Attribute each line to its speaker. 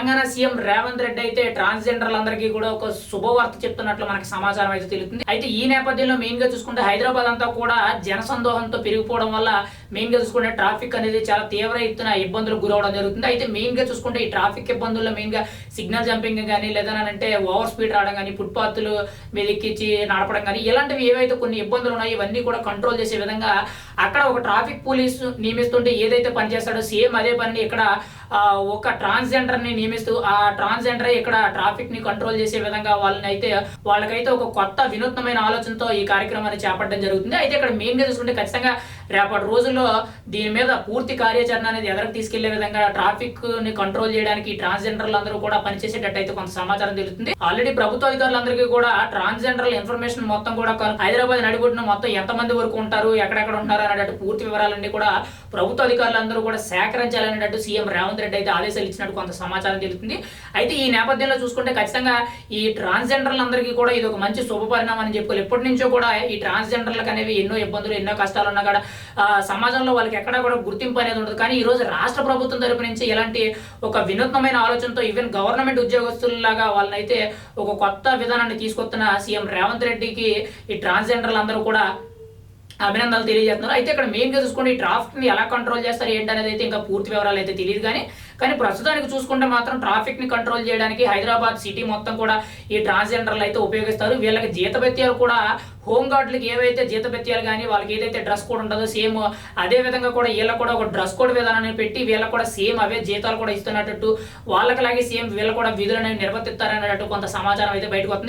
Speaker 1: Telangana CM Revanth Reddy అయితే ట్రాన్స్జెండర్లందరికీ కూడా ఒక శుభవార్త చెప్తున్నట్లు మనకి సమాచారం అయితే తెలుస్తుంది. అయితే ఈ నేపథ్యంలో మెయిన్గా చూసుకుంటే హైదరాబాద్ అంతా కూడా జనసందోహంతో పెరిగిపోవడం వల్ల మెయిన్గా చూసుకుంటే ట్రాఫిక్ అనేది చాలా తీవ్ర ఎత్తున ఇబ్బందులకు గురవడం జరుగుతుంది. అయితే మెయిన్గా చూసుకుంటే ఈ ట్రాఫిక్ ఇబ్బందుల్లో మెయిన్గా సిగ్నల్ జంపింగ్ కానీ లేదనంటే ఓవర్ స్పీడ్ రావడం కానీ ఫుట్పాత్లు మీద ఎక్కించి నడపడం కానీ ఇలాంటివి ఏవైతే కొన్ని ఇబ్బందులు ఉన్నాయో ఇవన్నీ కూడా కంట్రోల్ చేసే విధంగా అక్కడ ఒక ట్రాఫిక్ పోలీసు నియమిస్తుంటే ఏదైతే పని చేస్తాడో సేమ్ అదే పని ఇక్కడ ఒక ట్రాన్స్జెండర్ని నియమిస్తూ ఆ ట్రాన్స్జెండర్ ఇక్కడ ట్రాఫిక్ని కంట్రోల్ చేసే విధంగా వాళ్ళని అయితే వాళ్ళకైతే ఒక కొత్త వినూత్నమైన ఆలోచనతో ఈ కార్యక్రమాన్ని చేపట్టడం జరుగుతుంది. అయితే ఇక్కడ మెయిన్గా చూసుకుంటే ఖచ్చితంగా రేపటి రోజుల్లో దీని మీద పూర్తి కార్యాచరణ అనేది ఎదరకు తీసుకెళ్ళే విధంగా ట్రాఫిక్ని కంట్రోల్ చేయడానికి ట్రాన్స్జెండర్లు అందరూ కూడా పనిచేసేటట్టు అయితే కొంత సమాచారం తెలుస్తుంది. ఆల్రెడీ ప్రభుత్వ అధికారులందరికీ కూడా ట్రాన్స్జెండర్ల ఇన్ఫర్మేషన్ మొత్తం కూడా హైదరాబాద్ నడిబొడ్డున మొత్తం ఎంతమంది వరకు ఉంటారు ఎక్కడెక్కడ ఉంటారు అనేటట్టు పూర్తి వివరాలన్నీ కూడా ప్రభుత్వ అధికారులందరూ కూడా సేకరించాలనేటట్టు సీఎం రేవంత్ రెడ్డి అయితే ఆదేశాలు ఇచ్చినట్టు కొంత సమాచారం తెలుస్తుంది. అయితే ఈ నేపథ్యంలో చూసుకుంటే ఖచ్చితంగా ఈ ట్రాన్స్జెండర్లందరికీ కూడా ఇది ఒక మంచి శుభ పరిణామం అని చెప్పుకోవాలి. ఎప్పటి నుంచో కూడా ఈ ట్రాన్స్జెండర్లకు అనేవి ఎన్నో ఇబ్బందులు ఎన్నో కష్టాలు ఉన్నా కూడా సమాజంలో వాళ్ళకి ఎక్కడా కూడా గుర్తింపు అనేది ఉండదు. కానీ ఈ రోజు రాష్ట్ర ప్రభుత్వం తరపు నుంచి ఇలాంటి ఒక వినూత్నమైన ఆలోచనతో ఈవెన్ గవర్నమెంట్ ఉద్యోగస్తుల్లాగా వాళ్ళనైతే ఒక కొత్త విధానాన్ని తీసుకొస్తున్న సీఎం రేవంత్ రెడ్డికి ఈ ట్రాన్స్జెండర్లు అందరూ కూడా అభినందనలు తెలియజేస్తున్నారు. అయితే ఇక్కడ మెయిన్గా చూసుకుంటే ఈ ట్రాఫిక్ని ఎలా కంట్రోల్ చేస్తారు ఏంటి అనేది అయితే ఇంకా పూర్తి వివరాలు అయితే తెలియదు కానీ కానీ ప్రస్తుతానికి చూసుకుంటే మాత్రం ట్రాఫిక్ని కంట్రోల్ చేయడానికి హైదరాబాద్ సిటీ మొత్తం కూడా ఈ ట్రాన్స్జెండర్లు అయితే ఉపయోగిస్తారు. వీళ్ళకి జీతభత్యాలు కూడా హోమ్ గార్డులకి ఏవైతే జీతభత్యాలు కానీ వాళ్ళకి ఏదైతే డ్రెస్ కోడ్ ఉంటుందో సేమ్ అదే విధంగా కూడా వీళ్ళకి కూడా ఒక డ్రెస్ కోడ్ విధానాన్ని పెట్టి వీళ్ళకి కూడా సేమ్ అవే జీతాలు కూడా ఇస్తున్నట్టు వాళ్ళకి లాగే సేమ్ వీళ్ళు కూడా విధులను నిర్వర్తిస్తారనేటట్టు కొంత సమాచారం అయితే బయటకు వస్తుంది.